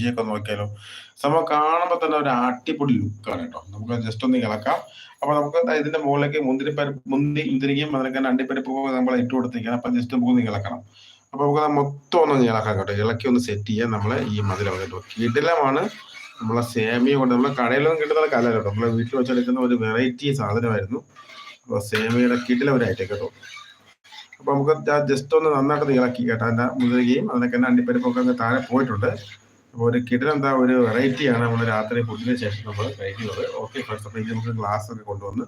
രുചിയൊക്കെ നോക്കിയാലോ. സംഭവം കാണുമ്പോൾ തന്നെ ഒരു അടിപൊളി ലുക്കാണ് കേട്ടോ. നമുക്ക് ജസ്റ്റ് ഒന്ന് ഇളക്കാം. അപ്പൊ നമുക്ക് ഇതിന്റെ മുകളിലേക്ക് മുന്തിരിപ്പരി മുന്തി മുന്തിരിക്കും അതിനൊക്കെ തന്നെ അണ്ടിപ്പരിപ്പ് നമ്മൾ ഇട്ട് കൊടുത്തിരിക്കണം അപ്പൊ ജസ്റ്റ് നമുക്ക് ഇളക്കണം. അപ്പൊ നമുക്ക് മൊത്തം ഒന്ന് ഇളക്കാം കേട്ടോ. ഇളക്കി ഒന്ന് സെറ്റ് ചെയ്യാൻ നമ്മൾ ഈ മധുരം കേട്ടോ കിടിലമാണ്. നമ്മളെ സേമിയ കൊണ്ട് നമ്മളെ കടയിലൊന്നും കിട്ടുന്ന കല കേട്ടോ. നമ്മളെ വീട്ടിൽ വെച്ചെടുക്കുന്ന ഒരു വെറൈറ്റി സാധനമായിരുന്നു. അപ്പൊ സേമിയുടെ കിടില ഒരു ഐറ്റം കേട്ടോ. അപ്പൊ നമുക്ക് ജസ്റ്റ് ഒന്ന് നന്നായിട്ട് ഇളക്കി കേട്ടോ. അതിന്റെ മുതിരുകയും അതിനൊക്കെ തന്നെ അണ്ടിപ്പരിപ്പൊക്കെ താഴെ പോയിട്ടുണ്ട്. അപ്പോൾ ഒരു കിടിലം എന്താ ഒരു വെറൈറ്റിയാണ് നമ്മൾ രാത്രി ഫുഡിന് ശേഷം നമ്മൾ കഴിക്കുന്നത്. ഓക്കെ ഫസ്റ്റ് അപ്പോൾ ഇത് നമുക്ക് ഗ്ലാസ് ഒക്കെ കൊണ്ടുവന്ന്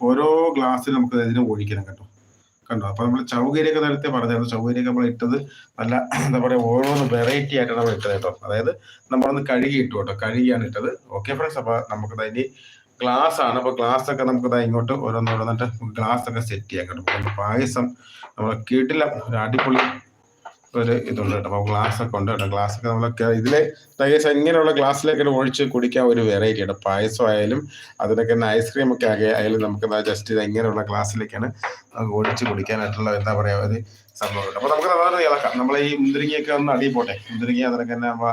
ഓരോ ഗ്ലാസ്സിൽ നമുക്ക് ഇതിന് ഒഴിക്കണം കേട്ടോ. കണ്ടോ? അപ്പൊ നമ്മൾ ചൗകരിയൊക്കെ നേരത്തെ പറഞ്ഞായിരുന്നു. ചൗകരിയൊക്കെ നമ്മൾ ഇട്ടത് നല്ല എന്താ പറയുക ഓരോന്ന് വെറൈറ്റി ആയിട്ടാണ് നമ്മൾ ഇട്ടത് കേട്ടോ. അതായത് നമ്മളൊന്ന് കഴുകി ഇട്ടു കേട്ടോ. കഴുകിയാണ് ഇട്ടത്. ഓക്കെ ഫ്രണ്ട്സ് അപ്പൊ നമുക്ക് ഇനി ഗ്ലാസ് ആണ്. അപ്പൊ ഗ്ലാസ് ഒക്കെ നമുക്ക് ഇങ്ങോട്ട് ഓരോന്നോരോന്നിട്ട് ഗ്ലാസ് ഒക്കെ സെറ്റ് ചെയ്യാം കേട്ടോ. പായസം നമ്മൾ കിടിലം ഒരു അടിപൊളി ഒരു ഇതുണ്ട് കേട്ടോ. അപ്പോൾ ഗ്ലാസ് ഒക്കെ ഉണ്ട് കേട്ടോ. ഗ്ലാസ് ഒക്കെ നമ്മളൊക്കെ ഇതിലെ തയ്യസ് ഇങ്ങനെയുള്ള ഗ്ലാസ്സിലേക്ക് ഒഴിച്ച് കുടിക്കാൻ ഒരു വെറൈറ്റി കേട്ടോ പായസം ആയാലും അതിനൊക്കെ തന്നെ ഐസ്ക്രീം ഒക്കെ ആയാലും നമുക്ക് ജസ്റ്റ് ഇത് ഇങ്ങനെയുള്ള ഗ്ലാസ്സിലേക്കാണ് നമുക്ക് ഒഴിച്ച് കുടിക്കാനായിട്ടുള്ള എന്താ പറയാ ഒരു സംഭവം ഉണ്ട്. അപ്പോൾ നമുക്ക് അതാണ് ഇളക്കാം. നമ്മൾ ഈ മുന്തിരിങ്ങയൊക്കെ ഒന്ന് അടിയിൽ പോട്ടെ. മുന്തിരിങ്ങ അതിനൊക്കെ തന്നെ നമ്മ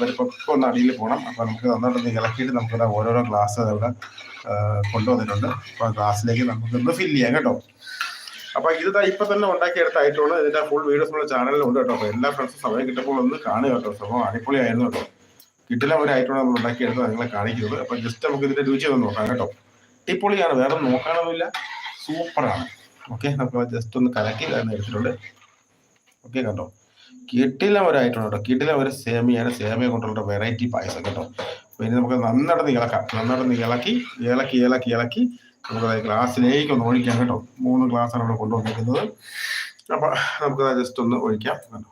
പരിപ്പൊക്കെ ഒന്ന് അടിയിൽ പോകണം അപ്പോൾ നമുക്ക് നന്നായിട്ടൊന്ന് ഇളക്കിയിട്ട് നമുക്ക് ഓരോരോ ഗ്ലാസ് അവിടെ കൊണ്ടുവന്നിട്ടുണ്ട്. അപ്പോൾ ഗ്ലാസ്സിലേക്ക് നമുക്കൊന്ന് ഫില്ല് ചെയ്യാം കേട്ടോ. അപ്പൊ ഇത് ഇപ്പൊ തന്നെ ഉണ്ടാക്കിയെടുത്ത ഐറ്റമാണ്. ഇതിന്റെ ഫുൾ വീഡിയോസ് നമ്മുടെ ചാനലിൽ ഉണ്ട് കേട്ടോ. അപ്പൊ എല്ലാ ഫ്രണ്ട്സും സമയം കിട്ടുമ്പോൾ ഒന്ന് കാണുക കേട്ടോ. സംഭവം അടിപൊളിയായിരുന്നു കേട്ടോ. കിട്ടില്ല ഒരു ഐറ്റമാണ് നമ്മൾ ഉണ്ടാക്കിയെടുത്ത് നിങ്ങളെ കാണിക്കുന്നത്. അപ്പൊ ജസ്റ്റ് നമുക്ക് ഇതിന്റെ രുചി ഒന്ന് നോക്കാം കേട്ടോ. അടിപൊളിയാണ്. വേറെ നോക്കാനൊന്നുമില്ല. സൂപ്പറാണ്. ഓക്കെ നമുക്ക് ജസ്റ്റ് ഒന്ന് കലക്കി അതിന് എടുത്തിട്ടുണ്ട്. ഓക്കെ കണ്ടോ? കിട്ടില്ല ഒരു ഐറ്റം കേട്ടോ. കിട്ടില്ല ഒരു സേമിയാണ് സേമിയ കൊണ്ടുള്ള വെറൈറ്റി പായസം കേട്ടോ. പിന്നെ നമുക്ക് നന്നായിട്ട് ഇളക്കാം നന്നായിട്ട് ഇളക്കി ഇളക്കി ഇളക്കി ഇളക്കി നമുക്ക് ഗ്ലാസ്സിലേക്ക് ഒന്ന് ഒഴിക്കാം കേട്ടോ. മൂന്ന് ഗ്ലാസ്സാണ് ഇവിടെ കൊണ്ടുവന്നിരിക്കുന്നത്. അപ്പൊ നമുക്ക് ജസ്റ്റ് ഒന്ന് ഒഴിക്കാം കേട്ടോ.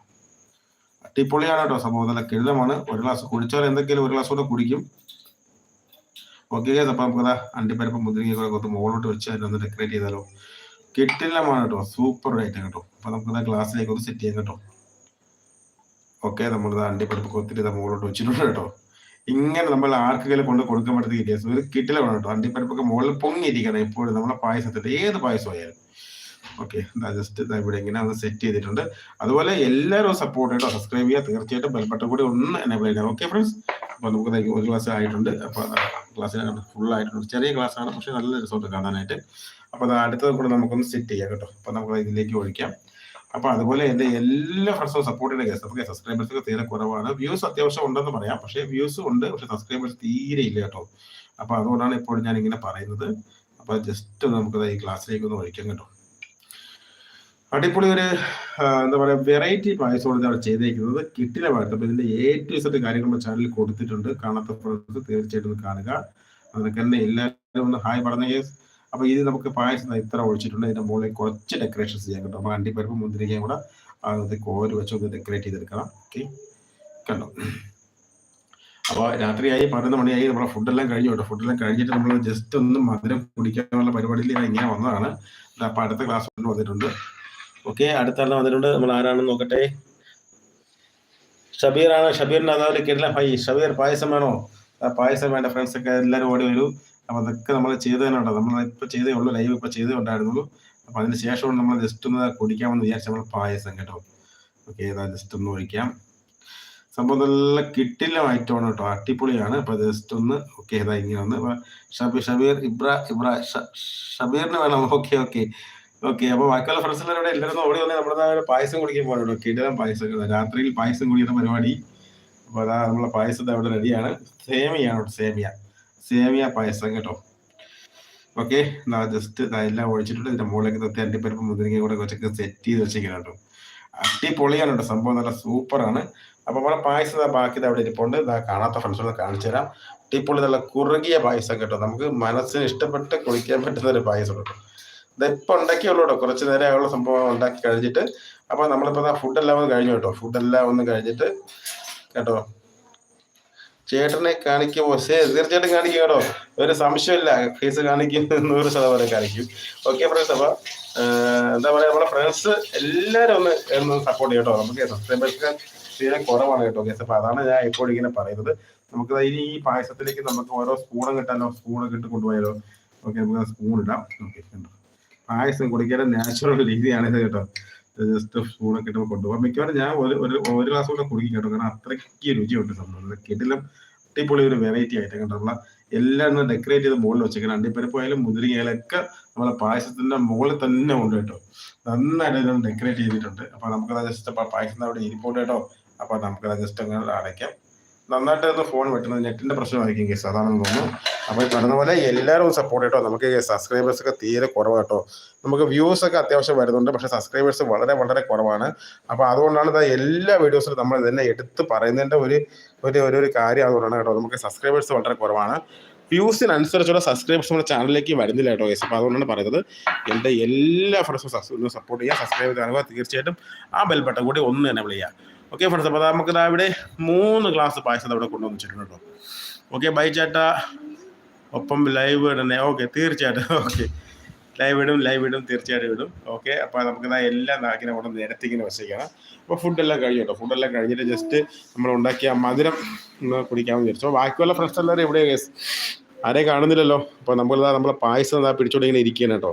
അടിപൊളിയാണ് കേട്ടോ സംഭവം. നല്ല കിഴിതമാണ് ഒരു ഗ്ലാസ് കുടിച്ചാൽ എന്തെങ്കിലും ഒരു ഗ്ലാസ് കൂടെ കുടിക്കും. ഓക്കെ അപ്പൊ നമുക്ക് അണ്ടിപ്പരിപ്പ് കൂടെ കൊത്ത് മുകളിലോട്ട് വെച്ച് അതിനൊന്ന് ഡെക്കറേറ്റ് ചെയ്താലോ. കിട്ടില്ലമാണ് കേട്ടോ. സൂപ്പർ ആയിട്ട് കേട്ടോ. അപ്പൊ നമുക്ക് ഗ്ലാസ്സിലേക്ക് ഒന്ന് സെറ്റ് ചെയ്യാം കേട്ടോ. ഓക്കെ നമ്മൾ അണ്ടിപ്പരിപ്പ് ഇതാ മുകളിലോട്ട് വെച്ചിട്ടുണ്ട് കേട്ടോ. ഇങ്ങനെ നമ്മൾ ആർക്കെങ്കിലും കൊണ്ട് കൊടുക്കാൻ പറ്റുന്ന കേസ്. ഒരു കിട്ടിലാണ് കേട്ടോ. അണ്ടിപ്പരിപ്പൊക്കെ മുകളിൽ പൊങ്ങിയിരിക്കണം എപ്പോഴും. നമ്മളെ പായസത്തിട്ട് ഏത് പായസം ആയാലും ഓക്കെ ജസ്റ്റ് ഇവിടെ ഇങ്ങനെ അത് സെറ്റ് ചെയ്തിട്ടുണ്ട്. അതുപോലെ എല്ലാവരും സപ്പോർട്ട് ചെയ്തോ സബ്സ്ക്രൈബ് ചെയ്യുക. തീർച്ചയായിട്ടും ബെൽബട്ടൺ കൂടി ഒന്ന് എനേബിൾ ചെയ്യാം ഓക്കെ ഫ്രണ്ട്സ് അപ്പോൾ നമുക്ക് ഒരു ക്ലാസ് ആയിട്ടുണ്ട്. അപ്പൊ ക്ലാസ്സിൽ ഫുൾ ആയിട്ടുണ്ട്. ചെറിയ ക്ലാസ് ആണ്. പക്ഷെ നല്ല റിസോർട്ട് കാണാനായിട്ട്. അപ്പോൾ അത് അടുത്തത് കൂടെ നമുക്കൊന്ന് സെറ്റ് ചെയ്യാം കേട്ടോ. അപ്പോൾ നമുക്ക് ഇതിലേക്ക് ഒഴിക്കാം. അപ്പൊ അതുപോലെ എന്റെ എല്ലാ ഫ്രണ്ട്സും സപ്പോർട്ട് ചെയ്യുന്ന കേസ് നമുക്ക് സബ്സ്ക്രൈബേഴ്സ് ഒക്കെ തീരെ കുറവാണ്. വ്യൂസ് അത്യാവശ്യം ഉണ്ടെന്ന് പറയാം. പക്ഷേ വ്യൂസ് ഉണ്ട് പക്ഷെ സബ്സ്ക്രൈബേഴ്സ് തീരെ ഇല്ല കേട്ടോ. അപ്പൊ അതുകൊണ്ടാണ് ഇപ്പോൾ ഞാൻ ഇങ്ങനെ പറയുന്നത്. അപ്പൊ ജസ്റ്റ് നമുക്ക് ഈ ക്ലാസ്സിലേക്ക് ഒന്ന് ഒഴിക്കാം കേട്ടോ. അടിപൊളി ഒരു എന്താ പറയുക വെറൈറ്റി പായസമാണ് ഞാൻ ചെയ്തേക്കുന്നത്. കിട്ടില്ല പായസം. അപ്പൊ ഇതിന്റെ എ ടു സെറ്റ് കാര്യങ്ങൾ നമ്മുടെ ചാനലിൽ കൊടുത്തിട്ടുണ്ട്. കാണാത്ത തീർച്ചയായിട്ടും കാണുക. അതൊക്കെ തന്നെ എല്ലാവരും ഒന്ന് ഹായ് പറഞ്ഞ കേസ്. അപ്പൊ ഇത് നമുക്ക് പായസം ഇത്ര ഒഴിച്ചിട്ടുണ്ട്. ഇതിന്റെ മുകളിൽ കുറച്ച് ഡെക്കറേഷൻസ് ചെയ്യാൻ കേട്ടോ. അപ്പൊ അണ്ടിപ്പരിപ്പ് മുന്തിരിക്കയും കൂടെ അത് കോര് വെച്ച് ഡെക്കറേറ്റ് ചെയ്തെടുക്കണം. ഓക്കെ കണ്ടോ? അപ്പൊ രാത്രിയായി പതിനൊന്ന് മണിയായി. നമ്മുടെ ഫുഡെല്ലാം കഴിഞ്ഞു കേട്ടോ. ഫുഡെല്ലാം കഴിഞ്ഞിട്ട് നമ്മൾ ജസ്റ്റ് ഒന്ന് മധുരം കുടിക്കാനുള്ള പരിപാടിയിൽ ഞാൻ ഇങ്ങനെ വന്നതാണ്. അപ്പൊ അടുത്ത ക്ലാസ് വന്നിട്ടുണ്ട്. ഓക്കെ അടുത്ത ആളെ വന്നിട്ടുണ്ട്. നമ്മൾ ആരാണെന്ന് നോക്കട്ടെ? ഷബീർ ആണ് ഷബീറിന്റെ അതായത് കിട്ടില്ല ഹൈ ഷബീർ പായസം വേണോ? പായസം വേണ്ട. ഫ്രണ്ട്സ് ഒക്കെ എല്ലാവരും ഓടി വരൂ. അപ്പൊ അതൊക്കെ നമ്മൾ ചെയ്തതിനുണ്ടോ നമ്മൾ ഇപ്പൊ ചെയ്തേ ഉള്ളൂ. ലൈവ് ഇപ്പൊ ചെയ്തേ ഉണ്ടായിരുന്നുള്ളൂ. അപ്പൊ അതിന് ശേഷമാണ് നമ്മൾ ജസ്റ്റ് ഒന്ന് കുടിക്കാമെന്ന് വിചാരിച്ച നമ്മൾ പായസം കേട്ടോ. ഓക്കെ ഏതാ ജസ്റ്റ് ഒന്ന് ഒഴിക്കാം. സംഭവം നല്ല കിട്ടില്ല ഐറ്റമാണ് കേട്ടോ. അടിപൊളിയാണ്. അപ്പൊ ജസ്റ്റ് ഒന്ന് ഓക്കെ ഏതാ ഇങ്ങനെ ഒന്ന്. ഷബീർ ഷബീർ ഇബ്ര ഇബ്ര ഷബീറിന് വേണം. ഓക്കെ ഓക്കെ ഓക്കെ അപ്പൊ ബാക്കിയുള്ള ഫ്രണ്ട്സ് എല്ലാവരും എല്ലാവരും ഓടി വന്ന്. നമ്മുടെ പായസം കുടിക്കാൻ പോകണം കിടിലം പായസം. രാത്രിയിൽ പായസം കുടിക്കുന്ന പരിപാടി. അപ്പൊ അതാ നമ്മളെ പായസം അവിടെ റെഡിയാണ് സേമിയാണ് സേമിയ. സേമിയ പായസം കേട്ടോ. ഓക്കെ ജസ്റ്റ് എല്ലാം ഒഴിച്ചിട്ടുണ്ട്. ഇതിന്റെ മുകളിലേക്ക് തത്തി അണ്ടിപ്പരിപ്പ് മുതിരിങ്ങ കൂടെ കുറച്ചൊക്കെ സെറ്റ് ചെയ്ത് വെച്ചേക്കണം കേട്ടോ. അടിപൊളിയാണ് കേട്ടോ. സംഭവം നല്ല സൂപ്പറാണ് അപ്പൊ നമ്മുടെ പായസം ബാക്കി അവിടെ ഇരിപ്പുണ്ട്. ഇതാ കാണാത്ത ഫ്രണ്ട്സുകൾ കാണിച്ചു തരാം. അടിപൊളി നല്ല കുറുകിയ പായസം കേട്ടോ. നമുക്ക് മനസ്സിന് ഇഷ്ടപ്പെട്ട് കുളിക്കാൻ പറ്റുന്ന ഒരു പായസം കേട്ടോ. ഇതിപ്പോ ഉണ്ടാക്കിയുള്ളൂ കേട്ടോ. കുറച്ച് നേരം ആയുള്ള സംഭവം ഉണ്ടാക്കി കഴിഞ്ഞിട്ട്. അപ്പൊ നമ്മളിപ്പോ ഫുഡ് എല്ലാം ഒന്ന് കഴിഞ്ഞു കേട്ടോ. ഫുഡ് എല്ലാം ഒന്ന് കഴിഞ്ഞിട്ട് കേട്ടോ. ചേട്ടനെ കാണിക്കുമോ സേ തീർച്ചയായിട്ടും കാണിക്കും കേട്ടോ ഒരു സംശയമില്ല. ഫേസ് കാണിക്കും നൂറ് ശതമാനം കാണിക്കും. ഓക്കെ ഫ്രണ്ട്സ് അപ്പോൾ എന്താ പറയുക നമ്മുടെ ഫ്രണ്ട്സ് എല്ലാവരും ഒന്ന് ഒന്ന് സപ്പോർട്ട് ചെയ്യട്ടോ നമുക്ക് സബ്സ്ക്രൈബേഴ്സ് തീരെ കുറവാണ് കേട്ടോ ഓക്കെ അപ്പോൾ അതാണ് ഞാൻ ഇപ്പോൾ ഇങ്ങനെ പറയുന്നത്. നമുക്ക് ഇനി ഈ പായസത്തിലേക്ക് നമുക്ക് ഓരോ സ്പൂണും കിട്ടാലോ? സ്പൂണൊക്കെ ഇട്ട് കൊണ്ടുപോയാലോ? ഓക്കെ നമുക്ക് സ്പൂൺ ഇടാം. ഓക്കെ പായസം കുടിക്കാൻ നാച്ചുറൽ രീതിയാണ് കേട്ടോ. ജസ്റ്റ് സ്പൂണൊക്കെ ഇട്ട് കൊണ്ടുപോകാം. മിക്കവാറും ഞാൻ ഒരു ഒരു ഗ്ലാസ് കൂടെ കുടിക്കും കേട്ടോ. കാരണം അത്രയ്ക്ക് രുചിയുണ്ട് സംഭവം. കിടിലം അടിപൊളി ഒരു വെറൈറ്റി ആയിട്ട് കണ്ടുള്ള എല്ലാം ഡെക്കറേറ്റ് ചെയ്ത് മുകളിൽ വെച്ചേക്കണം. അണ്ടിപ്പരിപ്പ് ആയാലും മുതിരിങ്ങയായാലും ഒക്കെ നമ്മളെ പായസത്തിന്റെ മുകളിൽ തന്നെ ഉണ്ട് കേട്ടോ. നന്നായിട്ട് ഡെക്കറേറ്റ് ചെയ്തിട്ടുണ്ട്. അപ്പൊ നമുക്കത് ജസ്റ്റ് പായസം അവിടെ ഇരിപ്പോട്ട് കേട്ടോ. അപ്പൊ നമുക്കത് ജസ്റ്റ് അങ്ങനെ അടയ്ക്കാം. നന്നായിട്ട് ഒന്ന് ഫോൺ വെട്ടുന്നത് നെറ്റിന്റെ പ്രശ്നമായിരിക്കും കേസ്. അതാണെന്ന് തോന്നുന്നു. അപ്പോൾ ഈ പറഞ്ഞ പോലെ എല്ലാവരും സപ്പോർട്ട് കേട്ടോ നമുക്ക് സബ്സ്ക്രൈബേഴ്സ് ഒക്കെ തീരെ കുറവ് കേട്ടോ. നമുക്ക് വ്യൂസ് ഒക്കെ അത്യാവശ്യം വരുന്നുണ്ട്. പക്ഷെ സബ്സ്ക്രൈബേഴ്സ് വളരെ വളരെ കുറവാണ്. അപ്പോൾ അതുകൊണ്ടാണ് ഇതാ എല്ലാ വീഡിയോസിലും നമ്മൾ ഇതന്നെ എടുത്ത് പറയുന്നതിന്റെ ഒരു ഒരു ഒരു കാര്യം അതുകൊണ്ടാണ് കേട്ടോ. നമുക്ക് സബ്സ്ക്രൈബേഴ്സ് വളരെ കുറവാണ്. വ്യൂസിനനുസരിച്ചുള്ള സബ്സ്ക്രൈബേഴ്സ് നമ്മുടെ ചാനലിലേക്ക് വരുന്നില്ല കേട്ടോ ഗൈസ് അപ്പോൾ അതുകൊണ്ടാണ് പറയുന്നത്. എന്റെ എല്ലാ ഫ്രണ്ട്സും സപ്പോർട്ട് ചെയ്യുക സബ്സ്ക്രൈബ് കാണുക തീർച്ചയായിട്ടും ആ ബെൽ ബട്ടൺ കൂടി ഒന്ന് തന്നെ വിളിക്കുക ഓക്കെ ഫ്രണ്ട്സ് അപ്പോൾ നമുക്ക് ഇവിടെ മൂന്ന് ഗ്ലാസ് പായസം അവിടെ കൊണ്ടുവന്നിട്ടുണ്ട് കേട്ടോ ഓക്കെ ബൈ ചേട്ടാ. ഒപ്പം ലൈവ് ഇടണേ. ഓക്കെ തീർച്ചയായിട്ടും. ഓക്കെ ലൈവ് ഇടും ലൈവ് ഇടും തീർച്ചയായിട്ടും ഇടും. ഓക്കെ അപ്പോൾ നമുക്ക് ഇതാ എല്ലാം നാക്കിനെ കൊണ്ട് നിരത്തിങ്ങനെ വെച്ചേക്കണം. അപ്പോൾ ഫുഡെല്ലാം കഴിഞ്ഞു ഫുഡെല്ലാം കഴിഞ്ഞിട്ട് ജസ്റ്റ് നമ്മൾ ഉണ്ടാക്കിയ മധുരം കുടിക്കാമെന്ന് വിചാരിച്ചു. അപ്പോൾ ബാക്കിയുള്ള ഫ്രണ്ട്സ് എല്ലാവരും എവിടെയാണ് കേസ് ആരെയും കാണുന്നില്ലല്ലോ? അപ്പോൾ നമ്മൾ നമ്മളിതാ നമ്മളെ പായസം ഇതാ പിടിച്ചോണ്ട് ഇങ്ങനെ ഇരിക്കുകയാണ് കേട്ടോ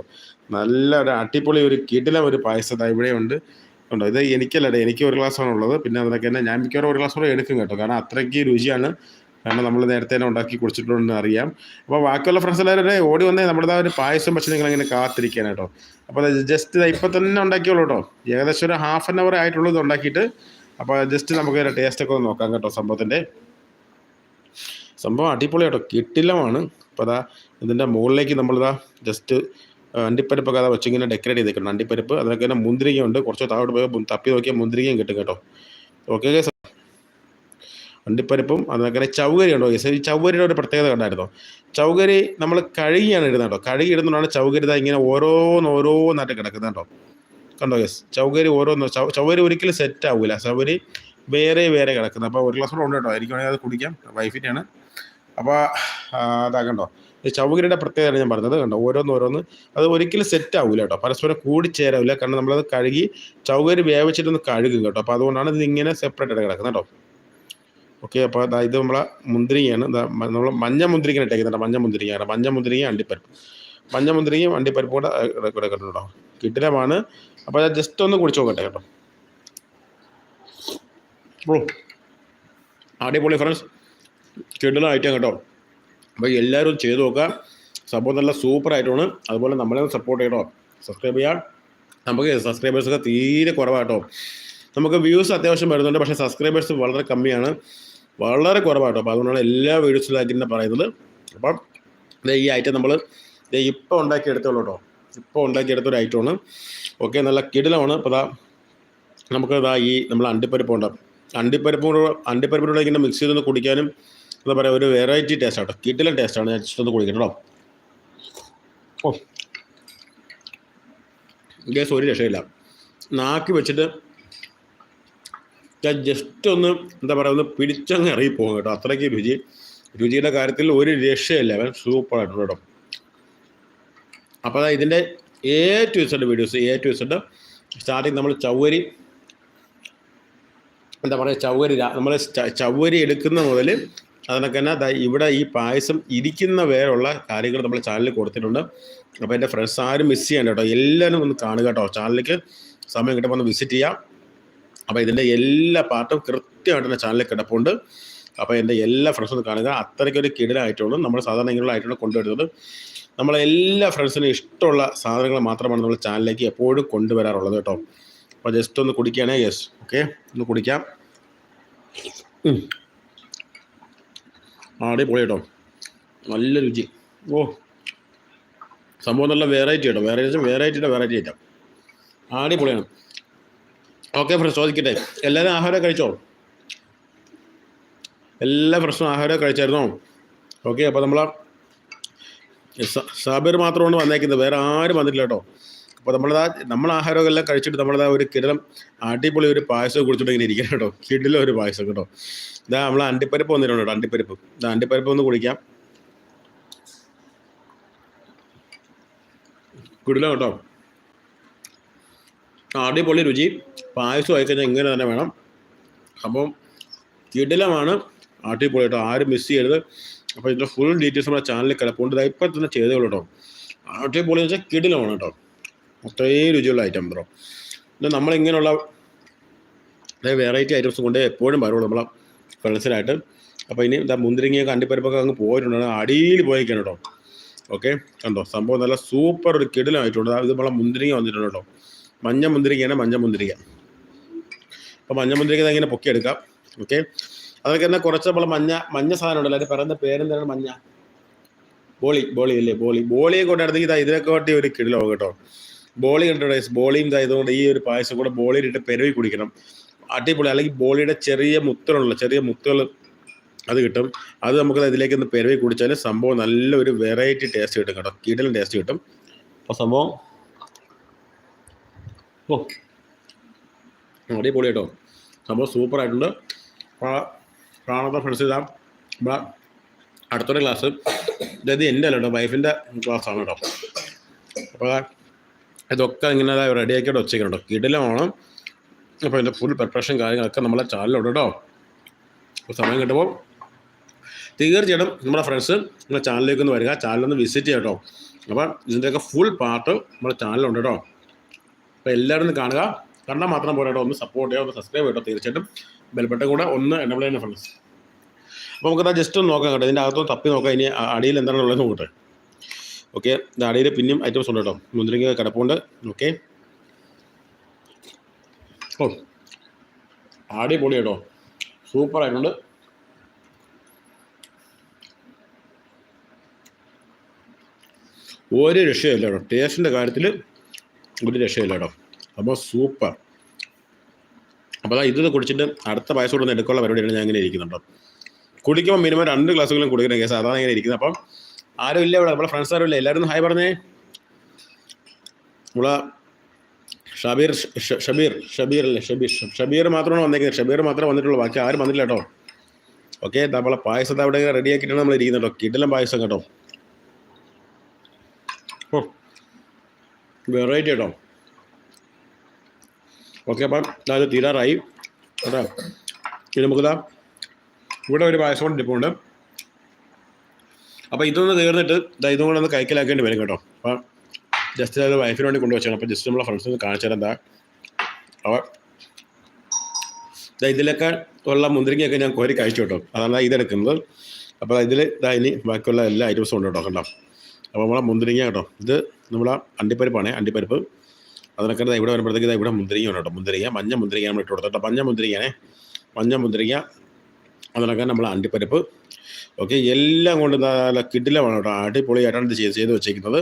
നല്ല ഒരു അടിപൊളി ഒരു കിടിലം ഒരു പായസം ഇതാ ഇവിടെയുണ്ട്. ഉണ്ടോ? ഇത് എനിക്കല്ല എനിക്ക് ഒരു ഗ്ലാസ്സാണ് ഉള്ളത്. പിന്നെ അതിനൊക്കെ തന്നെ ഞാൻ മിക്കവാറും ഒരു ഗ്ലാസ് കൂടെ എടുക്കും കേട്ടോ. കാരണം അത്രയ്ക്ക് രുചിയാണ്. കാരണം നമ്മൾ നേരത്തെ തന്നെ ഉണ്ടാക്കി കുടിച്ചിട്ടുണ്ടെന്ന് അറിയാം. അപ്പോൾ ബാക്കിയുള്ള ഫ്രണ്ട്സ് എല്ലാവരും ഓടി വന്നേ നമ്മുടെ ആ ഒരു പായസം പക്ഷേ നിങ്ങൾ ഇങ്ങനെ കാത്തിരിക്കാൻ കേട്ടോ. അപ്പോൾ ജസ്റ്റ് ഇപ്പം തന്നെ ഉണ്ടാക്കിയുള്ളൂ കേട്ടോ. ഏകദേശം ഒരു ഹാഫ് ആൻ അവർ ആയിട്ടുള്ളത് ഉണ്ടാക്കിയിട്ട്. അപ്പോൾ ജസ്റ്റ് നമുക്ക് ടേസ്റ്റ് ഒക്കെ ഒന്ന് നോക്കാം കേട്ടോ സംഭവത്തിന്റെ സംഭവം അടിപൊളി കേട്ടോ. കിട്ടില്ലമാണ്. അപ്പോൾ അതാ ഇതിന്റെ മുകളിലേക്ക് നമ്മളിതാ ജസ്റ്റ് അണ്ടിപ്പരിപ്പൊക്കെ അതാ വെച്ചിങ്ങനെ ഡെക്കറേറ്റ് ചെയ്തേക്കണം. അണ്ടിപ്പരിപ്പ് അതിനൊക്കെ തന്നെ ഉണ്ട് കുറച്ച് താഴോട്ട് പോയി തപ്പി നോക്കിയാൽ മുന്തിരിയും കിട്ടും കേട്ടോ. ഓക്കെ അണ്ടിപ്പരിപ്പും അതിനൊക്കെ ചൗകരി ഉണ്ടോ? ഈ ചൗകരിയുടെ ഒരു പ്രത്യേകത കണ്ടായിരുന്നോ? ചൗകരി നമ്മൾ കഴുകിയാണ് ഇടുന്നത് കേട്ടോ. കഴുകി ഇടുന്നതാണ് ചൗകരി ഇങ്ങനെ ഓരോന്നോരോന്നായിട്ട് കിടക്കുന്നത് കേട്ടോ. കണ്ടോ യെസ് ചൗകരി ഓരോന്ന് ചൗകരി ഒരിക്കലും സെറ്റ് ആവില്ല ചൗകരി വേറെ വേറെ കിടക്കുന്നത്. അപ്പോൾ ഒരു ഗ്ലാസ് കൂടെ ഉണ്ട് കേട്ടോ. എനിക്കാണെങ്കിൽ അത് കുടിക്കാം. വൈഫിന്റെയാണ് അപ്പോൾ അതാ കണ്ടോ? ചൗകരിയുടെ പ്രത്യേകത ഞാൻ പറഞ്ഞത്. കണ്ടോ? ഓരോന്ന് ഓരോന്ന് അത് ഒരിക്കലും സെറ്റ് ആവില്ല കേട്ടോ. പരസ്പരം കൂടിച്ചേരാവില്ല കാരണം നമ്മളത് കഴുകി ചൗകരി വേവിച്ചിട്ടൊന്ന് കഴുകും കേട്ടോ. അപ്പോൾ അതുകൊണ്ടാണ് ഇത് ഇങ്ങനെ സെപ്പറേറ്റ് ആയിട്ട് കിടക്കുന്നത് കേട്ടോ. ഓക്കെ അപ്പോൾ ഇത് നമ്മളെ മുന്തിരിങ്ങയാണ്. നമ്മൾ മഞ്ഞ മുന്തിരിങ്ങനെ ഇട്ടേക്കുന്നുണ്ട് മഞ്ഞ മുന്തിരിങ്ങയാണ് മഞ്ഞ മുന്തിരിങ്ങ അണ്ടിപ്പരിപ്പ്. മഞ്ഞ മുന്തിരിങ്ങയും അണ്ടിപ്പരിപ്പും കൂടെ ഇവിടെ കേട്ടോ. കിട്ടിലമാണ് അപ്പോൾ അത് ജസ്റ്റ് ഒന്ന് കുടിച്ചു നോക്കട്ടെ കേട്ടോ. അടിപൊളി ഫ്രണ്ട്സ് കിടിലം ഐറ്റം കേട്ടോ. അപ്പോൾ എല്ലാവരും ചെയ്ത് നോക്കുക. സംഭവം നല്ല സൂപ്പർ ആയിട്ടാണ്. അതുപോലെ നമ്മളെ സപ്പോർട്ട് ചെയ്യട്ടോ സബ്സ്ക്രൈബ് ചെയ്യാം. നമുക്ക് സബ്സ്ക്രൈബേഴ്സൊക്കെ തീരെ കുറവാട്ടോ നമുക്ക് വ്യൂസ് അത്യാവശ്യം വരുന്നുണ്ട്. പക്ഷേ സബ്സ്ക്രൈബേഴ്സ് വളരെ കമ്മിയാണ്. വളരെ കുറവാട്ടോ അപ്പോൾ അതുകൊണ്ടാണ് എല്ലാ വീഡിയോസിലായിട്ട് തന്നെ പറയുന്നത്. അപ്പം ഈ ഐറ്റം നമ്മൾ ഇപ്പോൾ ഉണ്ടാക്കി എടുത്തോളൂ കേട്ടോ. ഇപ്പോൾ ഉണ്ടാക്കി ഉണ്ടാക്കിയെടുത്തൊരു ഐറ്റമാണ് ഓക്കെ നല്ല കിടിലമാണ്. അപ്പോൾ അതാ നമുക്ക് ഇതാ ഈ നമ്മൾ അണ്ടിപ്പരിപ്പ് ഉണ്ടാകും അണ്ടിപ്പരിപ്പ് അണ്ടിപ്പരിപ്പിലൂടെ ഇങ്ങനെ മിക്സ് ചെയ്തൊന്ന് കുടിക്കാനും എന്താ പറയുക ഒരു വെറൈറ്റി ടേസ്റ്റ് ആട്ടോ. ടേസ്റ്റ് ടേസ്റ്റാണ് ഞാൻ ജസ്റ്റ് ഒന്ന് കുടിക്കട്ടോ ഓ. ഗ്യാസ് ഒരു രക്ഷയില്ല. നാക്കി വെച്ചിട്ട് ഞാൻ ജസ്റ്റ് ഒന്ന് എന്താ പറയുക ഒന്ന് പിടിച്ചങ്ങ് ഇറങ്ങിപ്പോകും കേട്ടോ. അത്രയ്ക്ക് രുചി. രുചിയുടെ കാര്യത്തിൽ ഒരു രക്ഷയില്ല. അവൻ സൂപ്പറായിട്ടുണ്ട് കേട്ടോ. അപ്പോൾ അതാ ഇതിന്റെ A to Z videos A to Z starting നമ്മൾ ചവ്വരി എന്താ പറയുക ചവ്വരി നമ്മൾ ചവ്വരി എടുക്കുന്ന മുതൽ അതിനൊക്കെ തന്നെ ഇവിടെ ഈ പായസം ഇരിക്കുന്ന വേറുള്ള കാര്യങ്ങൾ നമ്മൾ ചാനലിൽ കൊടുത്തിട്ടുണ്ട്. അപ്പോൾ എന്റെ ഫ്രണ്ട്സ് ആരും മിസ് ചെയ്യണ്ട കേട്ടോ. എല്ലാവരും ഒന്ന് കാണുക കേട്ടോ. ചാനലിലേക്ക് സമയം കിട്ടുമ്പോൾ ഒന്ന് വിസിറ്റ് ചെയ്യാം. അപ്പോൾ ഇതിന്റെ എല്ലാ പാർട്ടും കൃത്യമായിട്ട് തന്നെ ചാനലിൽ കിടപ്പുണ്ട്. അപ്പോൾ എന്റെ എല്ലാ ഫ്രണ്ട്സും ഒന്ന് കാണുക. അത്രയ്ക്കൊരു കിടിലായിട്ടുള്ളൂ. നമ്മൾ സാധാരണ ഇങ്ങനെയുള്ള ആയിട്ടുള്ള കൊണ്ടുവരുന്നത്. നമ്മളെ എല്ലാ ഫ്രണ്ട്സിനും ഇഷ്ടമുള്ള സാധനങ്ങൾ മാത്രമാണ് നമ്മൾ ചാനലിലേക്ക് എപ്പോഴും കൊണ്ടുവരാറുള്ളത് കേട്ടോ. അപ്പോൾ ജസ്റ്റ് ഒന്ന് കുടിക്കുകയാണേ. യെസ് ഓക്കെ ഒന്ന് കുടിക്കാം. അടിപൊളി കേട്ടോ നല്ല രുചി. ഓ. സംഭവം നല്ല വെറൈറ്റി കേട്ടോ വെറൈറ്റി വെറൈറ്റിയുടെ വെറൈറ്റി ഐറ്റം അടിപൊളിയാണ് ഓക്കെ ഫ്രണ്ട്സ് ചോദിക്കട്ടെ. എല്ലാവരും ആഹാരം കഴിച്ചോ? എല്ലാ ഫ്രണ്ട്സും ആഹാരം കഴിച്ചായിരുന്നോ? ഓക്കെ അപ്പോൾ നമ്മൾ സാബിർ മാത്രമാണ് വന്നേക്കുന്നത്. വേറെ ആരും വന്നിട്ടില്ല കേട്ടോ. അപ്പോൾ നമ്മളതാ നമ്മൾ ആഹാരമൊക്കെ എല്ലാം കഴിച്ചിട്ട് നമ്മളതാ ഒരു കിടലം അടിപൊളി ഒരു പായസം കുടിച്ചിട്ട് ഇങ്ങനെ ഇരിക്കണം കേട്ടോ. കിടില ഒരു പായസം കേട്ടോ. ഇതാ നമ്മൾ അണ്ടിപ്പരിപ്പ് വന്നിട്ടുണ്ട് കേട്ടോ അണ്ടിപ്പരിപ്പ്. ഇതാ അണ്ടിപ്പരിപ്പ് ഒന്ന് കുടിക്കാം. കുടിലോ കേട്ടോ. അടിപൊളി രുചി. പായസം ആയിക്കഴിഞ്ഞാൽ ഇങ്ങനെ തന്നെ വേണം. അപ്പം കിടിലമാണ് അടിപൊളി കേട്ടോ. ആരും മിസ് ചെയ്യരുത്. അപ്പോൾ ഇതിന്റെ ഫുൾ ഡീറ്റെയിൽസ് നമ്മുടെ ചാനലിൽ കിടപ്പുണ്ട്. ഇപ്പം തന്നെ ചെയ്തോളൂ കേട്ടോ. അടിപൊളി എന്ന് വെച്ചാൽ കിടിലമാണ് കേട്ടോ. അത്രയും രുചിയുള്ള ഐറ്റം ബ്രോ പിന്നെ നമ്മളിങ്ങനെയുള്ള വെറൈറ്റി ഐറ്റംസ് കൊണ്ട് എപ്പോഴും വരുള്ളൂ നമ്മളെ ഫ്രണ്ട്സിനായിട്ട് അപ്പോൾ ഇനി എന്താ മുന്തിരിങ്ങിയൊക്കെ അണ്ടിപ്പരിപ്പൊക്കെ അങ്ങ് പോയിട്ടുണ്ട് അടിയിൽ പോയിക്കണം കേട്ടോ. ഓക്കെ കണ്ടോ? സംഭവം നല്ല സൂപ്പർ ഒരു കിടിലായിട്ടുണ്ട്. ഇത് നമ്മളെ മുന്തിരിങ്ങ വന്നിട്ടുണ്ട് കേട്ടോ. മഞ്ഞ മുന്തിരിങ്ങയാണ് മഞ്ഞ മുന്തിരിങ്ങ. അപ്പോൾ മഞ്ഞ മുന്തിരിങ്ങ ഇങ്ങനെ പൊക്കിയെടുക്കാം. ഓക്കെ അതൊക്കെ തന്നെ കുറച്ച് നമ്മളെ മഞ്ഞ മഞ്ഞ സാധനം ഉണ്ടല്ലോ അതിന്റെ പറയുന്ന പേരെന്താണ് മഞ്ഞ? ബോളി ബോളി അല്ലേ? ബോളി. ബോളിയെ കൊണ്ടാടുന്നെങ്കിൽ ഇതാ ഇതിനെക്കാട്ടി ഒരു കിടിലാവും കേട്ടോ. ബോളി കണ്ടോ ബോളിയും ഇതായതുകൊണ്ട് ഈ ഒരു പായസം കൂടെ ബോളിയിലിട്ട് പെരവി കുടിക്കണം. അടിപൊളി. അല്ലെങ്കിൽ ബോളിയുടെ ചെറിയ മുത്തുകളുള്ള ചെറിയ മുത്തുകൾ അത് കിട്ടും. അത് നമുക്ക് ഇതിലേക്ക് ഒന്ന് പെരവി കുടിച്ചാൽ സംഭവം നല്ലൊരു വെറൈറ്റി ടേസ്റ്റ് കിട്ടും കേട്ടോ. കിടലും ടേസ്റ്റ് കിട്ടും. അപ്പോൾ സംഭവം ഓ അടിപൊളി കേട്ടോ. സംഭവം സൂപ്പർ ആയിട്ടുണ്ട്. കാണാത്ത ഫ്രണ്ട്സ് ഇതാ. അടുത്തൊരു ക്ലാസ് ഇതായത് എന്റെ അല്ല കേട്ടോ. വൈഫിന്റെ ക്ലാസ്സാണ് കേട്ടോ. അപ്പോൾ ഇതൊക്കെ ഇങ്ങനെ റെഡിയാക്കിയിട്ട് വെച്ചേക്കണം കേട്ടോ കിടിലമാണ് അപ്പോൾ ഇതിന്റെ ഫുൾ പ്രിപ്പറേഷൻ കാര്യങ്ങളൊക്കെ നമ്മളെ ചാനലുണ്ട് കേട്ടോ അപ്പോൾ സമയം കിട്ടുമ്പോൾ തീർച്ചയായിട്ടും നമ്മുടെ ഫ്രണ്ട്സ് നമ്മുടെ ചാനലിലേക്ക് ഒന്ന് വരിക. ചാനലൊന്ന് വിസിറ്റ് ചെയ്യാം കേട്ടോ. അപ്പം ഇതിന്റെയൊക്കെ ഫുൾ പാർട്ട് നമ്മുടെ ചാനലുണ്ട് കേട്ടോ. അപ്പോൾ എല്ലാവരും ഒന്ന് കാണുക. കണ്ടാൽ മാത്രം പോരാട്ടോ ഒന്ന് സപ്പോർട്ട് ചെയ്യുക ഒന്ന് സബ്സ്ക്രൈബ് ചെയ്യട്ടോ തീർച്ചയായിട്ടും ബെൽബട്ടൻ കൂടെ ഒന്ന് എനബിൾ ഫ്രണ്ട്സ് അപ്പോൾ നമുക്കത് ജസ്റ്റ് ഒന്ന് നോക്കാം കേട്ടോ. ഇതിന്റെ അകത്തൊന്ന് തപ്പി നോക്കാം. ഇനി അടിയിൽ എന്താണുള്ളത് നോക്കട്ടെ. ഓക്കെ. ദാടിയിൽ പിന്നെയും ഐറ്റംസ് ഉണ്ട് കേട്ടോ. മുന്തിരിങ്ങ കിടപ്പുണ്ട്. ഓക്കെ. ഓ. അടിപൊളി കേട്ടോ. സൂപ്പർ ആയിട്ടുണ്ട്. ഒരു രക്ഷയില്ല കേട്ടോ. ടേസ്റ്റിന്റെ കാര്യത്തിൽ ഒരു രക്ഷയില്ല കേട്ടോ. അപ്പോൾ സൂപ്പർ അപ്പോൾ അതാ ഇത് കുടിച്ചിട്ട് അടുത്ത പായസം കൂടെ ഒന്ന് എടുക്കാനുള്ള പരിപാടിയാണ് ഞാൻ ഇങ്ങനെ ഇരിക്കുന്നുണ്ടോ കുടിക്കുമ്പോൾ മിനിമം രണ്ട് ഗ്ലാസ്സുകളും കുടിക്കണം കേസ് അതാണ് ഇങ്ങനെ ഇരിക്കുന്നത്. അപ്പം ആരും ഇല്ല ഇവിടെ. നമ്മളെ ഫ്രണ്ട്സ് ആരും ഇല്ല. എല്ലാവരും ഹായ് പറഞ്ഞേ. നമ്മളെ ഷബീർ ഷബീർ ഷബീർ അല്ലേ? ഷബീർ ഷബീർ മാത്രമാണ് വന്നേക്കുന്നത്. ഷബീർ മാത്രമേ വന്നിട്ടുള്ളൂ. ബാക്കി ആരും വന്നില്ല കേട്ടോ. ഓക്കെ നമ്മളെ പായസം അവിടെ റെഡി ആക്കിയിട്ടാണ് നമ്മൾ ഇരിക്കുന്നത് കേട്ടോ. കിഡിലും പായസം കേട്ടോ. വെറൈറ്റി കേട്ടോ. ഓക്കെ അപ്പം അത് തീരാറായി. കേട്ടോ. ഇനി നമുക്കിതാ ഇവിടെ ഒരു പായസം കൊണ്ട് ഇരിപ്പുണ്ട് അപ്പോൾ ഇതൊന്ന് തീർന്നിട്ട് ഇതും കൂടെ ഒന്ന് കൈക്കലാക്കേണ്ടി വരും കേട്ടോ. അപ്പോൾ ജസ്റ്റ് അത് വൈഫിന് വേണ്ടി കൊണ്ടുവച്ചാണ് അപ്പോൾ ജസ്റ്റ് നമ്മളെ ഫ്രണ്ട്സ് കാണിച്ചു തരാം എന്താ ദാ ഇതിലൊക്കെ ഉള്ള മുന്തിരിങ്ങയൊക്കെ ഞാൻ കോരി കഴിച്ചു കേട്ടോ. അതാണ് ഇതെടുക്കുന്നത്. അപ്പോൾ ഇതിൽ ഇതാ ഇനി ബാക്കിയുള്ള എല്ലാ ഐറ്റംസും ഉണ്ട് കേട്ടോ കണ്ടോ? അപ്പോൾ നമ്മളെ മുന്തിരിങ്ങ കേട്ടോ. ഇത് നമ്മളെ അണ്ടിപ്പരിപ്പാണ് അണ്ടിപ്പരിപ്പ്. അതിനൊക്കെ ഇവിടെ വരുമ്പോഴത്തേക്ക് ഇതാ ഇവിടെ മുന്തിരിങ്ങ ഉണ്ട് കേട്ടോ മുന്തിരിങ്ങ മഞ്ഞ മുന്തിരിങ്ങ നമ്മൾ ഇട്ട് കൊടുത്തോട്ടോ. മഞ്ഞ മുന്തിരിങ്ങയാണേ. മഞ്ഞ മുന്തിരിങ്ങ അതിനൊക്കെ നമ്മൾ അണ്ടിപ്പരിപ്പ്. ഓക്കെ എല്ലാം കൊണ്ട് നല്ല കിടിലമാണ് കേട്ടോ. അടിപൊളിയായിട്ടാണ് ഇത് ചെയ്ത് ചെയ്ത് വെച്ചിരിക്കുന്നത്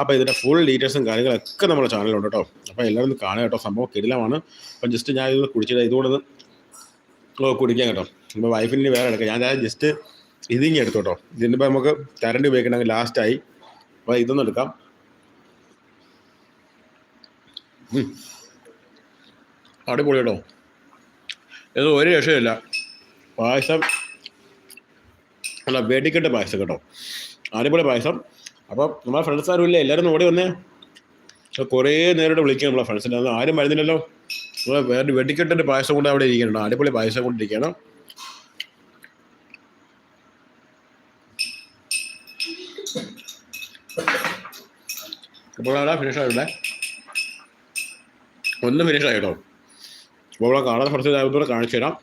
അപ്പോൾ ഇതിന്റെ ഫുൾ ഡീറ്റെയിൽസും കാര്യങ്ങളൊക്കെ നമ്മുടെ ചാനലുണ്ട് കേട്ടോ. അപ്പോൾ എല്ലാവരും ഒന്ന് കാണുക കേട്ടോ. സംഭവം കിടിലമാണ്. അപ്പം ജസ്റ്റ് ഞാൻ ഇത് കുടിച്ചിട്ട് ഇതുകൊണ്ട് കുടിക്കാം കേട്ടോ. ഇപ്പോൾ വൈഫിന് വേറെ എടുക്കാം. ഞാൻ ജസ്റ്റ് ഇതിങ്ങി എടുത്തു കേട്ടോ. ഇതിനിപ്പോൾ നമുക്ക് കരണ്ട് ഉപയോഗിക്കണമെങ്കിൽ ലാസ്റ്റായി അപ്പോൾ ഇതൊന്നും എടുക്കാം. അടിപൊളി കേട്ടോ. ഇത് ഒരു രക്ഷയില്ല പായസം അല്ല വെടിക്കെട്ട് പായസം കേട്ടോ. അടിപൊളി പായസം. അപ്പോൾ നമ്മളെ ഫ്രണ്ട്സ് ആരും ഇല്ലേ? എല്ലാവരും ഓടി വന്നേ. അപ്പോൾ കുറേ നേരിട്ട് വിളിക്കുക നമ്മളെ ഫ്രണ്ട്സിന്റെ അത് ആരും വരുന്നില്ലല്ലോ. നമ്മൾ വേറെ വെടിക്കെട്ടിന്റെ പായസം കൊണ്ട് അവിടെ ഇരിക്കണം അടിപൊളി പായസം കൊണ്ടിരിക്കണം അപ്പോൾ അവിടെ ഫിനിഷ് ആയിട്ടെ ഒന്ന് ഫിനിഷ് ആയിട്ടോ? അപ്പോൾ അവിടെ കാണാൻ ഇതായതുകൂടെ കാണിച്ചു തരാം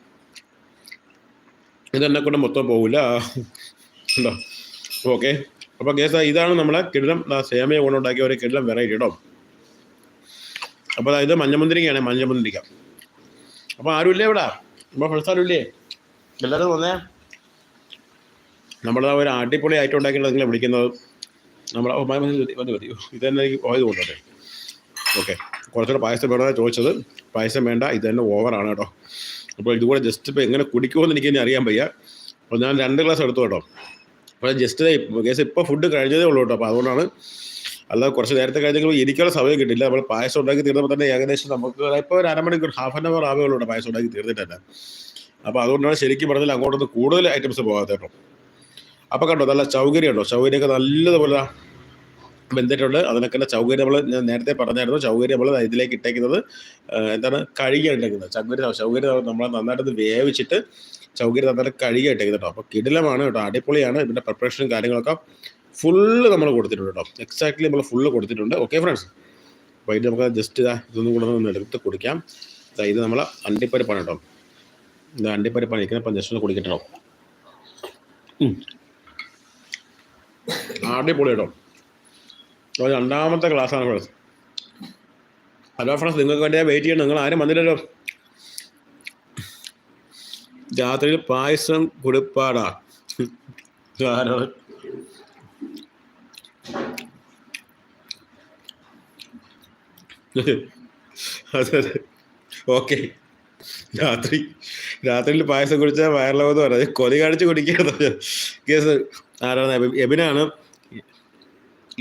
ഇതെന്നെ കൊണ്ട് മൊത്തം പോകില്ല ഉണ്ടോ? ഓക്കെ. അപ്പോൾ കേസ് ഇതാണ് നമ്മളെ കിടിലം സേമയ കൊണ്ടുണ്ടാക്കിയ ഒരു കിടിലം വെറൈറ്റി കേട്ടോ അപ്പോൾ ഇത് മഞ്ഞമുന്തിരിക്കയാണ് മഞ്ഞമുന്തിരിക്ക. അപ്പോൾ ആരുമില്ലേ ഇവിടെ? നമ്മൾ ഫ്രണ്ട്സ് ആരുമില്ലേ എല്ലാവരും വന്നേ. നമ്മളെ ഒരു അടിപൊളി ആയിട്ട് ഉണ്ടാക്കിയിട്ട് നിങ്ങളെ വിളിക്കുന്നത്. നമ്മളെ ഓ, മതി, മതി, മതി മതി ഇത് തന്നെ എനിക്ക് ഓയത് കൊണ്ടോട്ടെ ഓക്കെ. കുറച്ചുകൂടെ പായസം വേണമെന്നാണ് ചോദിച്ചത്. പായസം വേണ്ട ഇത് തന്നെ ഓവറാണ് കേട്ടോ. അപ്പോൾ ഇതുകൂടെ ജസ്റ്റ് ഇപ്പോൾ എങ്ങനെ കുടിക്കുമെന്ന് എനിക്ക് അറിയാൻ വയ്യ. അപ്പോൾ ഞാൻ രണ്ട് ഗ്ലാസ് എടുത്തു കേട്ടോ. അപ്പോൾ ജസ്റ്റ് കേസ് ഇപ്പോൾ ഫുഡ് കഴിഞ്ഞതേ ഉള്ളൂ കേട്ടോ. അപ്പോൾ അതുകൊണ്ടാണ് അല്ലാതെ കുറച്ച് നേരത്തെ കഴിഞ്ഞെങ്കിൽ ഇരിക്കാനുള്ള സമയം കിട്ടില്ല. നമ്മൾ പായസം ഉണ്ടാക്കി തീർന്നപ്പോൾ തന്നെ ഏകദേശം നമുക്ക് ഇപ്പോൾ ഒരു അരമണിക്കൂർ ഹാഫ് ആൻ അവർ ആവേ ഉള്ളൂ പായസം ഉണ്ടാക്കി തീർന്നിട്ട് തന്നെ. അപ്പോൾ അതുകൊണ്ടാണ് ശരിക്കും പറഞ്ഞാൽ അങ്ങോട്ടൊന്ന് കൂടുതൽ ഐറ്റംസ് പോകാത്തേട്ടോ അപ്പോൾ കണ്ടോ നല്ല സൗകര്യം ഉണ്ടോ? സൗകര്യമൊക്കെ നല്ലതുപോലെ വെന്തിട്ടുണ്ട് അതിനൊക്കെ ചൗകര്യം നമ്മൾ ഞാൻ നേരത്തെ പറഞ്ഞായിരുന്നു. ചൗകര്യം നമ്മൾ ഇതിലേക്ക് ഇട്ടേക്കുന്നത് എന്താണ് കഴുകിയാണ് ഇട്ടേക്കുന്നത്. ചൗകര്യം ചൗകര്യം നമ്മൾ നന്നായിട്ട് വേവിച്ചിട്ട് ചൗകര്യം നന്നായിട്ട് കഴുകിയാണ് ഇട്ടേക്കുന്നത് കേട്ടോ. അപ്പോൾ കിടിലമാണ് കേട്ടോ. അടിപൊളിയാണ്. ഇതിന്റെ പ്രിപ്പറേഷനും കാര്യങ്ങളൊക്കെ ഫുള്ള് നമ്മൾ കൊടുത്തിട്ടുണ്ട് കേട്ടോ. എക്സാക്ട്ലി നമ്മൾ ഫുള്ള് കൊടുത്തിട്ടുണ്ട്. ഓക്കെ ഫ്രണ്ട്സ് അപ്പോൾ ഇത് നമുക്ക് ജസ്റ്റ് ഇതാ ഇതൊന്നും കൂടെ ഒന്ന് എടുത്ത് കുടിക്കാം. ഇത് നമ്മൾ അണ്ടിപ്പരിപ്പാണ് കേട്ടോ. ഇത് അണ്ടിപ്പരിപ്പാണ്. ഇരിക്കുന്നത് അപ്പം ജസ്റ്റ് ഒന്ന് കുടിക്കട്ടോ. അടിപൊളി കേട്ടോ. അപ്പോൾ രണ്ടാമത്തെ ക്ലാസ്സാണ് ഫ്രണ്ട്സ് ഹലോ ഫ്രണ്ട്സ് നിങ്ങൾക്ക് വേണ്ടി വെയിറ്റ് ചെയ്യണം. നിങ്ങൾ ആരും വന്നില്ലല്ലോ. രാത്രിയിൽ പായസം കുടിപ്പാടാ. അതെ അതെ. ഓക്കെ. രാത്രി രാത്രിയിൽ പായസം കുടിച്ചാൽ വയറിളവെന്ന് പറഞ്ഞത് കൊതി കാണിച്ച് കുടിക്കുക കേസ് ആരാണ്? എബിനാണ്.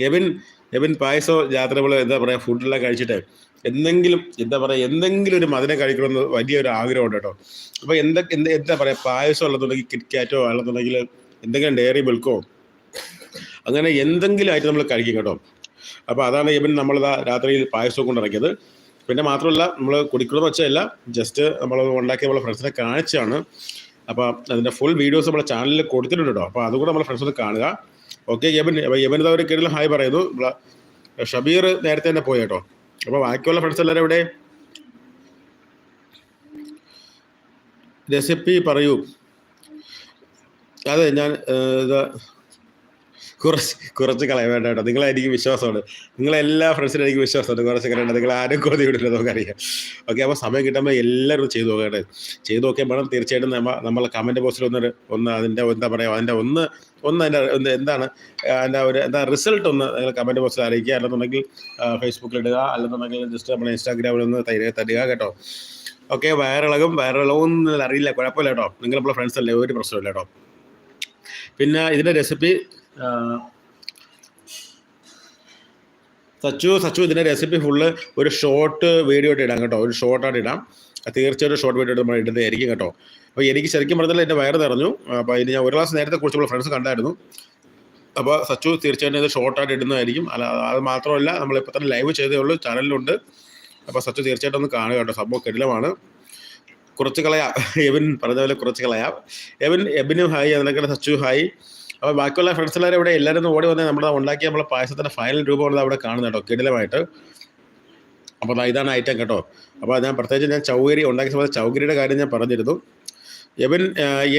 എബിൻ എബിൻ പായസോ യാത്ര പോലെ എന്താ പറയുക ഫുഡെല്ലാം കഴിച്ചിട്ട് എന്തെങ്കിലും എന്താ പറയുക എന്തെങ്കിലും ഒരു മതിനെ കഴിക്കണമെന്ന് വലിയൊരു ആഗ്രഹമുണ്ട് കേട്ടോ. അപ്പോൾ എന്താ എന്താ എന്താ പറയുക പായസം ഉള്ളതുണ്ടെങ്കിൽ കിറ്റ്കാറ്റോ അല്ലെന്നുണ്ടെങ്കിൽ എന്തെങ്കിലും ഡയറി മിൽക്കോ അങ്ങനെ എന്തെങ്കിലും ആയിട്ട് നമ്മൾ കഴിക്കും കേട്ടോ. അപ്പോൾ അതാണ് ഇവൻ നമ്മളിതാ രാത്രിയിൽ പായസം കൊണ്ടിറക്കിയത് പിന്നെ മാത്രമല്ല നമ്മൾ കുടിക്കണമെന്ന് വെച്ചതല്ല ജസ്റ്റ് നമ്മൾ ഉണ്ടാക്കി നമ്മളെ ഫ്രണ്ട്സിനെ കാണിച്ചാണ് അപ്പോൾ അതിന്റെ ഫുൾ വീഡിയോസ് നമ്മളെ ചാനലിൽ കൊടുത്തിട്ടുണ്ട് കേട്ടോ. അപ്പോൾ അതുകൂടെ നമ്മളെ ഫ്രണ്ട്സ് ഒന്ന് കാണുക. ഓക്കെ യബൻ യബൻ ഒരു കീഴിൽ ഹായ് പറയുന്നു. ഷബീർ നേരത്തെ തന്നെ പോയി കേട്ടോ. അപ്പോൾ ബാക്കിയുള്ള ഫ്രണ്ട്സ് എല്ലാവരും ഇവിടെ റെസിപ്പി പറയൂ. അതെ ഞാൻ കുറച്ച് കുറച്ച് കളയാൻ വേണ്ട കേട്ടോ. നിങ്ങളെ വിശ്വാസമുണ്ട്. നിങ്ങളെല്ലാ ഫ്രണ്ട്സിനും എനിക്ക് വിശ്വാസമുണ്ട്. കുറച്ച് കളയണ്ട നിങ്ങൾ ആരും കൊതി വിടില്ല നമുക്കറിയാം. ഓക്കെ അപ്പോൾ സമയം കിട്ടുമ്പോൾ എല്ലാവരും ചെയ്തു നോക്കട്ടെ ചെയ്തു നോക്കിയാൽ വേണം തീർച്ചയായിട്ടും നമ്മൾ നമ്മൾ കമന്റ് ബോക്സിൽ ഒന്ന് ഒന്ന് അതിന്റെ എന്താ പറയുക അതിന്റെ ഒന്ന് ഒന്ന് അതിന്റെ ഒന്ന് എന്താണ് അതിന്റെ ഒരു എന്താ റിസൾട്ട് ഒന്ന് നിങ്ങൾ കമന്റ് ബോക്സിൽ അറിയിക്കുക. അല്ലെന്നുണ്ടെങ്കിൽ ഫേസ്ബുക്കിൽ ഇടുക. അല്ലെന്നുണ്ടെങ്കിൽ ജസ്റ്റ് നമ്മുടെ ഇൻസ്റ്റാഗ്രാമിൽ ഒന്ന് തരിക തരിക കേട്ടോ. ഓക്കെ വയറിളകും വയറിളകും ഒന്നും അറിയില്ല. കുഴപ്പമില്ല കേട്ടോ. നിങ്ങൾ നമ്മളെ ഫ്രണ്ട്സ് അല്ലേ? ഒരു പ്രശ്നമില്ല കേട്ടോ. പിന്നെ ഇതിന്റെ റെസിപ്പി സച്ചു സച്ചു ഇതിന്റെ റെസിപ്പി ഫുള്ള് ഒരു ഷോർട്ട് വീഡിയോ ആയിട്ട് ഇടാം കേട്ടോ. ഒരു ഷോർട്ടായിട്ട് ഇടാം. തീർച്ചയായിട്ടും ഷോർട്ട് വീഡിയോ നമ്മൾ ഇടുന്നതായിരിക്കും കേട്ടോ. അപ്പോൾ എനിക്ക് ശരിക്കും പറഞ്ഞാൽ എന്റെ വയറ് നിറഞ്ഞു. അപ്പോൾ ഇനി ഞാൻ ഒരു ക്ലാസ് നേരത്തെ കുറിച്ചുള്ള ഫ്രണ്ട്സ് കണ്ടായിരുന്നു. അപ്പോൾ സച്ചു തീർച്ചയായിട്ടും ഇത് ഷോർട്ടായിട്ട് ഇടുന്നതായിരിക്കും. അല്ല അത് മാത്രമല്ല നമ്മളിപ്പോൾ തന്നെ ലൈവ് ചെയ്തേ ഉള്ളൂ ചാനലിലുണ്ട്. അപ്പോൾ സച്ചു തീർച്ചയായിട്ടും ഒന്ന് കാണുക കേട്ടോ. സംഭവം കെടിലമാണ് കുറച്ച് കളയാം. എബിൻ പറഞ്ഞ പോലെ കുറച്ച് കളയാം. എബിൻ എബിനും ഹായ് അതിനൊക്കെ സച്ചു ഹായ് അപ്പോൾ ബാക്കിയുള്ള ഫ്രണ്ട്സ് എല്ലാവരും ഇവിടെ എല്ലാവരും ഓടി വന്ന്. നമ്മുടെ ഉണ്ടാക്കിയ നമ്മളെ പായസത്തിന്റെ ഫൈനൽ രൂപമാണ് അവിടെ കാണുന്നത് കേട്ടോ. കിടിലമായിട്ട്. അപ്പോൾ ഇതാണ് ഐറ്റം കേട്ടോ. അപ്പോൾ ഞാൻ പ്രത്യേകിച്ച് ഞാൻ ചൗകരി ഉണ്ടാക്കിയ സമയത്ത് ചൗകരിയുടെ കാര്യം ഞാൻ പറഞ്ഞിരുന്നു. എവൻ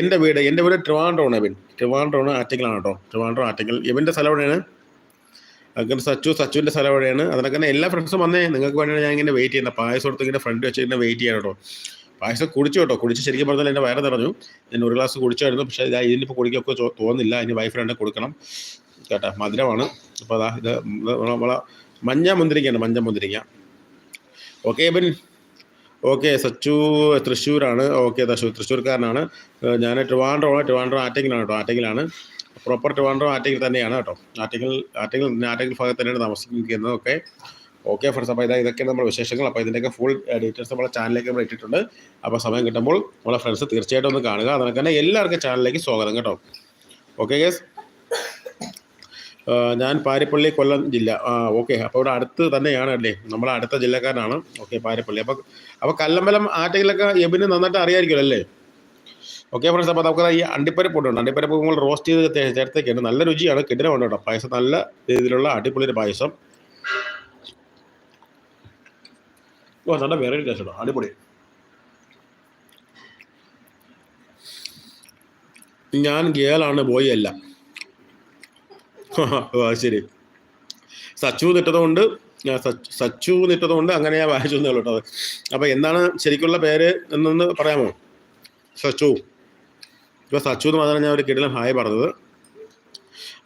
എന്റെ വീട് എന്റെ വീട് ട്രിവാൻഡ്രമാണ് എബിൻ ട്രിവാൻഡ്രമാണ് ആറ്റിക്കലാണ് കേട്ടോ. ട്രിവാൻഡ്രം ആറ്റിക്കൽ എവന്റെ സ്ഥലം എവിടെയാണ്? അങ്ങനെ സച്ചു സച്ചുവിന്റെ സ്ഥലം എവിടെയാണ്? അതിനൊക്കെ എല്ലാ ഫ്രണ്ട്സും വന്നേ. നിങ്ങൾക്ക് വേണ്ടിയാണ് ഞാൻ ഇങ്ങനെ വെയിറ്റ് ചെയ്യുന്നത്. പായസം എടുത്ത് ഇങ്ങനെ ഫ്രണ്ട് വെച്ച് ഇങ്ങനെ വെയിറ്റ് ചെയ്യാൻ കേട്ടോ. പായസം കുടിച്ചു കേട്ടോ കുടിച്ച് ശരിക്കും പറഞ്ഞാൽ എന്റെ വയറ് നിറഞ്ഞു. ഞാൻ ഒരു ഗ്ലാസ് കുടിച്ചായിരുന്നു. പക്ഷേ ഇതാ ഇതിനിപ്പോൾ കുടിക്കൊക്കെ തോന്നുന്നില്ല ഇനി വൈഫിനെ കൊടുക്കണം. കേട്ടോ മധുരമാണ്. അപ്പോൾ അതാ ഇത് നമ്മളെ മഞ്ഞ മുന്തിരിക്കയാണ് മഞ്ഞ മുന്തിരിക്ക ഓക്കെ ഇവൻ. ഓക്കെ സച്ചു തൃശ്ശൂരാണ്. ഓക്കെ തൃശ്ശൂർ തൃശ്ശൂർക്കാരനാണ്. ഞാൻ ട്രിവാൻഡ്രമാണ്. ട്രിവാൻഡ്രം ആറ്റെങ്കിലാണ് കേട്ടോ. ആറ്റെങ്കിലാണ് പ്രോപ്പർ ട്രിവാൻഡ്രം ആറ്റെങ്കിൽ തന്നെയാണ് കേട്ടോ. ആറ്റെങ്കിൽ ആറ്റെങ്കിൽ ആറ്റെങ്കിൽ ഭാഗത്ത് തന്നെയാണ് താമസിക്കുന്നത് ഓക്കെ ഓക്കെ ഫ്രണ്ട്സ് അപ്പോൾ ഇതാ ഇതൊക്കെയാണ് നമ്മുടെ വിശേഷങ്ങൾ. അപ്പോൾ ഇതിന്റെയൊക്കെ ഫുൾ ഡീറ്റെയിൽസ് നമ്മുടെ ചാനലിലേക്ക് നമ്മൾ ഇട്ടിട്ടുണ്ട്. അപ്പോൾ സമയം കിട്ടുമ്പോൾ നമ്മളെ ഫ്രണ്ട്സ് തീർച്ചയായിട്ടും ഒന്ന് കാണുക. അതിനൊക്കെ തന്നെ എല്ലാവർക്കും ചാനലിലേക്ക് സ്വാഗതം കേട്ടോ. ഓക്കെ ഗേസ് ഞാൻ പാരിപ്പള്ളി കൊല്ലം ജില്ല. ഓക്കെ അപ്പോൾ ഇവിടെ അടുത്ത് തന്നെയാണ് അല്ലേ? നമ്മളെ അടുത്ത ജില്ലക്കാരനാണ്. ഓക്കെ പാരിപ്പള്ളി. അപ്പോൾ അപ്പോൾ കല്ലമ്പലം ആറ്റയിലൊക്കെ എബിന് നന്നായിട്ട് അറിയാമായിരിക്കുമല്ലോ അല്ലേ? ഓക്കെ ഫ്രണ്ട്സ് അപ്പോൾ നമുക്ക് ഈ അണ്ടിപ്പരിപ്പ് ഉണ്ട് അണ്ടിപ്പരിപ്പ് നമ്മൾ റോസ്റ്റ് ചെയ്ത് ചേർത്തേക്കുണ്ട് ചേർത്തേക്കാണ്. നല്ല രുചിയാണ്. കിടിലമാണ് കേട്ടോ. പായസം നല്ല രീതിയിലുള്ള അടിപൊളി പായസം. ഓ നല്ല വേറെ ടേസ്റ്റ് അടിപൊളി. ഞാൻ ഗേളാണ് ബോയ് അല്ല ശരി. സച്ചു നിട്ടതുകൊണ്ട് സച്ച്- നിട്ടതുകൊണ്ട് അങ്ങനെ ഞാൻ വായിച്ചു തന്നെ ഉള്ളൂ കേട്ടോ അപ്പോൾ എന്താണ് ശരിക്കുള്ള പേര് എന്നൊന്ന് പറയാമോ? സച്ചു. ഇപ്പോൾ സച്ചു എന്ന് മാത്രമാണ് ഞാൻ ഒരു കിടലം ഹായ് പറഞ്ഞത്.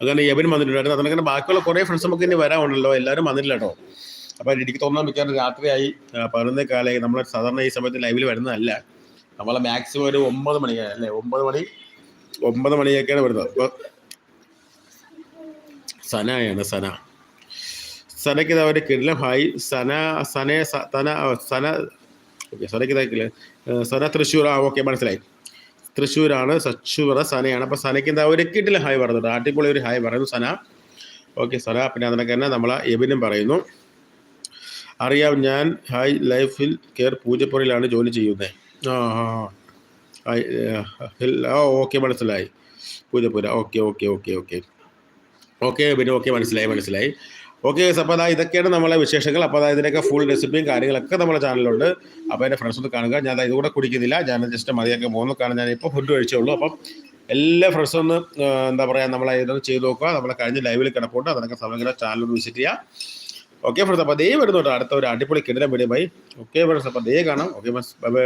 അങ്ങനെ യബിൻ വന്നിട്ടുണ്ടായിരുന്നു. അതിനങ്ങനെ ബാക്കിയുള്ള കുറേ ഫ്രണ്ട്സ് നമുക്ക് ഇനി വരാനുണ്ടല്ലോ. എല്ലാവരും വന്നിട്ടില്ല കേട്ടോ. അപ്പോൾ എനിക്ക് തോന്നുന്നത് മിക്കവാറും രാത്രിയായി പതിനൊന്ന് കാലമായി നമ്മൾ സാധാരണ ഈ സമയത്ത് ലൈവിൽ വരുന്നതല്ല. നമ്മളെ മാക്സിമം ഒരു ഒമ്പത് മണിക്കാണ് അല്ലേ? ഒമ്പത് മണി ഒമ്പത് മണിയൊക്കെയാണ് വരുന്നത്. അപ്പോൾ സനയാണ് സന. സനയ്ക്ക് ഇതാ ഒരു കിടിലം ഹായ് സന സനെ സന സന ഓക്കെ സനയ്ക്ക് ഇതാക്കില്ല സന തൃശ്ശൂർ ആ ഓക്കെ മനസ്സിലായി. തൃശ്ശൂരാണ് സച്ചൂറ സനയാണ്. അപ്പോൾ സനയ്ക്ക് എന്താ ഒരു കിടിലം ഹായ് പറയുന്നുണ്ട്. അടിപൊളി ഒരു ഹായ് പറയുന്നു സന. ഓക്കെ സന പിന്നെ അതിനൊക്കെ തന്നെ നമ്മളെ എബിനും പറയുന്നു. അറിയാം ഞാൻ ഹായ് ലൈഫിൽ കെയർ പൂജപ്പുറയിലാണ് ജോലി ചെയ്യുന്നത് ആ ആ. ഹായ് ആ ഓക്കെ മനസ്സിലായി. Poojappura okay okay okay okay. Okay പിന്നെ ഓക്കെ മനസ്സിലായി മനസ്സിലായി. ഓക്കെ അപ്പോൾ അതാ ഇതൊക്കെയാണ് നമ്മളെ വിശേഷങ്ങൾ. അപ്പോൾ അതായത് ഇതിന്റെയൊക്കെ ഫുൾ റെസിപ്പിയും കാര്യങ്ങളൊക്കെ നമ്മുടെ ചാനലിലുണ്ട് അപ്പോൾ എന്റെ ഫ്രണ്ട്സ് ഒന്ന് കാണുക. ഞാൻ ഇതുകൂടെ കുടിക്കുന്നില്ല. ഞാൻ ജസ്റ്റ് മതിയൊക്കെ പോകുന്നു. കാരണം ഞാൻ ഇപ്പോൾ ഫുഡ് കഴിച്ചേ ഉള്ളൂ അപ്പം എല്ലാ ഫ്രണ്ട്സും ഒന്ന് എന്താ പറയുക നമ്മളെ ഇതൊന്ന് ചെയ്ത് നോക്കുക. നമ്മളെ കഴിഞ്ഞ ലൈവിൽ കിടപ്പുണ്ട്. അതിനൊക്കെ സമയം ചാനൽ വിസിറ്റ് ചെയ്യുക ഓക്കെ ഫ്രണ്ട്സ് അപ്പോൾ ദേ വരുന്നുണ്ട് അടുത്ത ഒരു അടിപൊളി കിടലം വീഡിയോ ബൈ ഓക്കെ ഫ്രണ്ട്സ് അപ്പോൾ ദേ കാണാം. Okay bye bye